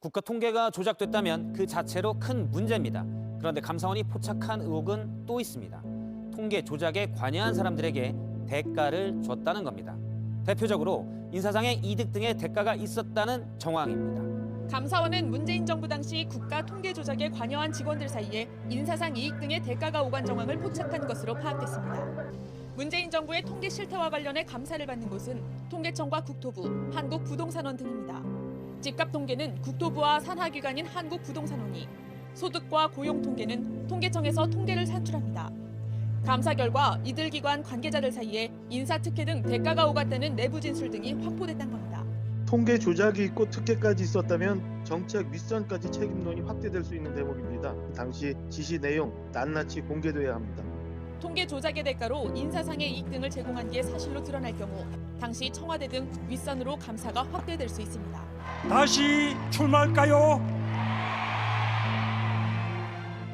국가 통계가 조작됐다면 그 자체로 큰 문제입니다. 그런데 감사원이 포착한 의혹은 또 있습니다. 통계 조작에 관여한 사람들에게 대가를 줬다는 겁니다. 대표적으로 인사상의 이득 등의 대가가 있었다는 정황입니다. 감사원은 문재인 정부 당시 국가 통계 조작에 관여한 직원들 사이에 인사상 이익 등의 대가가 오간 정황을 포착한 것으로 파악됐습니다. 문재인 정부의 통계 실태와 관련해 감사를 받는 곳은 통계청과 국토부, 한국부동산원 등입니다. 집값 통계는 국토부와 산하기관인 한국부동산원이, 소득과 고용 통계는 통계청에서 통계를 산출합니다. 감사 결과 이들 기관 관계자들 사이에 인사 특혜 등 대가가 오갔다는 내부 진술 등이 확보됐다는 겁니다. 통계 조작이 있고 특혜까지 있었다면 정책 윗선까지 책임론이 확대될 수 있는 대목입니다. 당시 지시 내용 낱낱이 공개돼야 합니다. 통계 조작의 대가로 인사상의 이익 등을 제공한 게 사실로 드러날 경우 당시 청와대 등 윗선으로 감사가 확대될 수 있습니다. 다시 출마할까요?